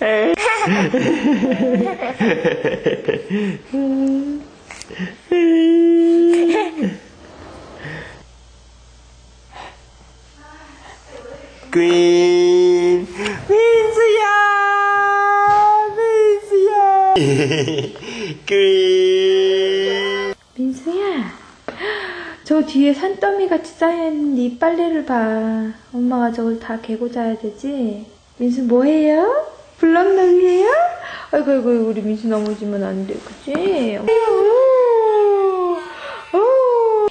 Hey! 퀸 민수야 민수야 퀸 민수야, 저 뒤에 산더미 같이 쌓여있는 이 빨래를 봐. 엄마가 저걸 다 개고 자야 되지? 민수 뭐해요? 블럭놀이에요? 아이고, 아이고, 우리 민수 넘어지면 안 돼, 그치? 오, 오.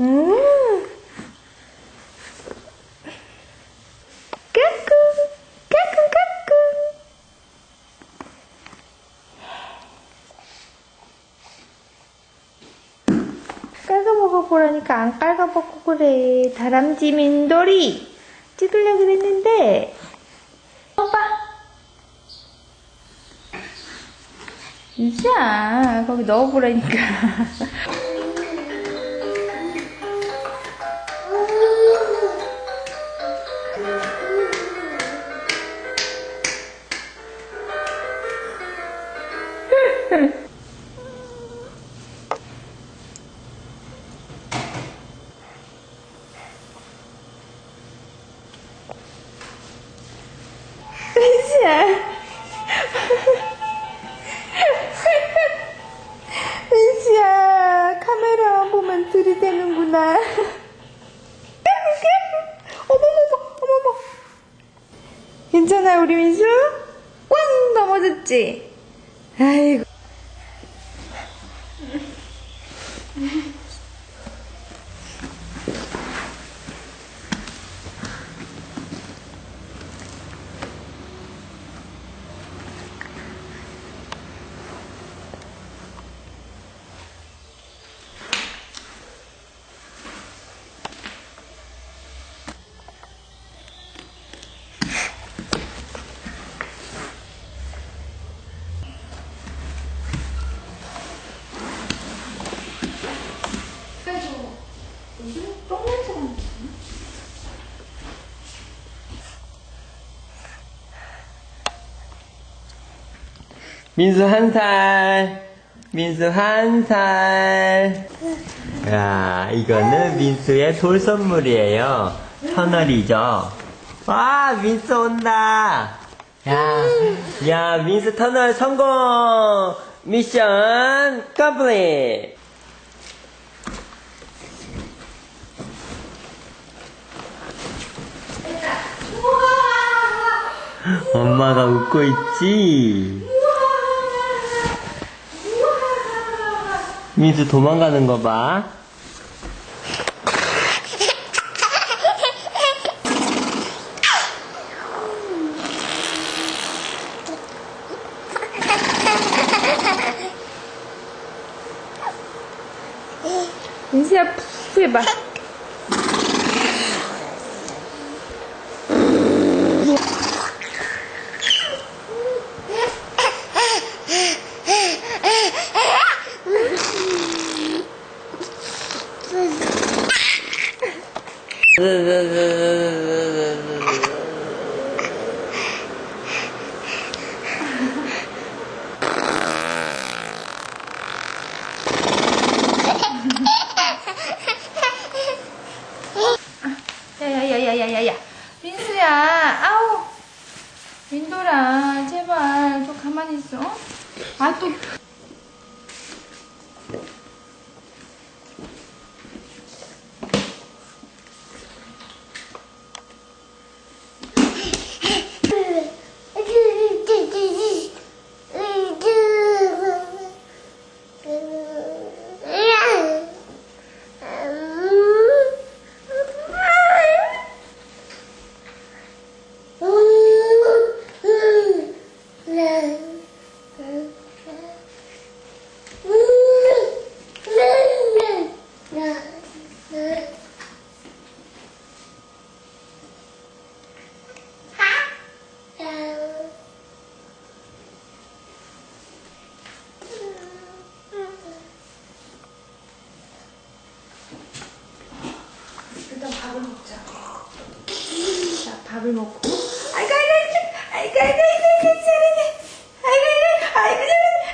음. 까꿍, 까꿍, 까꿍. 먹어보라니까 안 깔아 먹고 그래. 다람쥐 민돌이 찍으려 그랬는데. 오빠. 이지야 거기 넣어보라니까. 우리 민수? 꽝! 넘어졌지? 아이고. 민수 한 살. 민수 한 살. 야, 이거는 민수의 돌 선물이에요. 터널이죠. 와, 민수 온다. 야, 야, 민수 터널 성공! 미션 컴플릿! 엄마가 웃고 있지? 민수 도망가는 거 봐. 민수야, 푸 해봐. 야야야야야야야 민수야 아우 민돌아 제발 좀 가만히 있어? 아 또 아이고, 아이고, 아이고, 잘하네. 아이고, 아이고,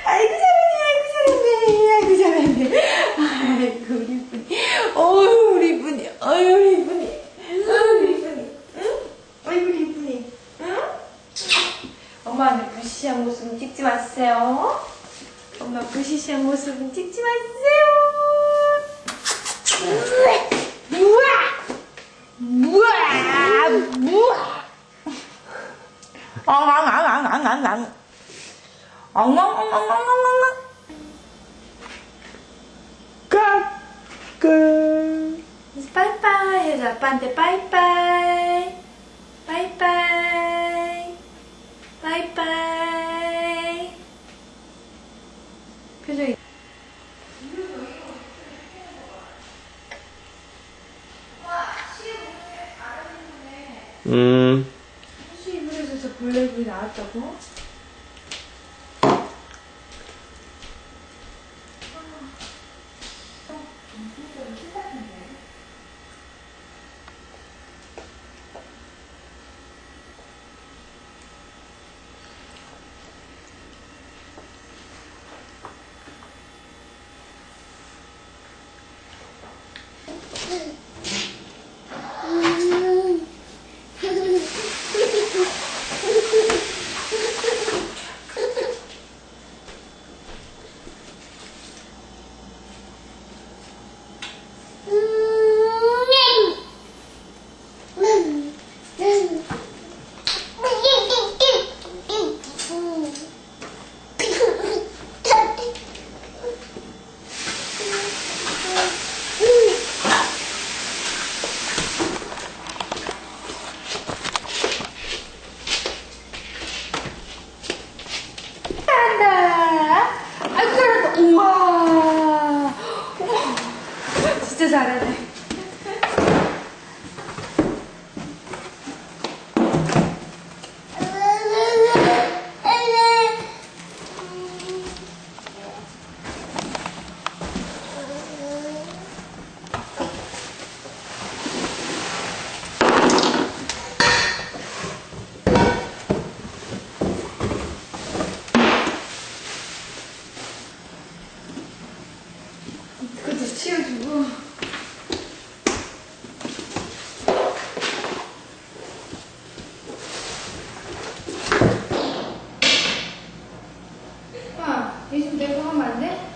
아이고, 잘하네. 아이고, 잘하네. 아이고, 잘하네. 아이고, 우리 분이. 어휴, 우리 분이. 어휴, 우리 분이. 어휴, 우리 분이. 응? 어휴, 우리 분이. 응? 엄마는 부시시한 모습은 찍지 마세요. 엄마 부시시한 모습은 찍지 마세요. 啊！啊啊啊啊啊啊！啊啊啊啊啊啊啊！哥哥，拜拜，小伙拜拜，拜拜，拜拜。 음. 수입을해줘서 블랙이 나왔다고? जा रहे थे 아, 요즘 내가 하면 안 돼?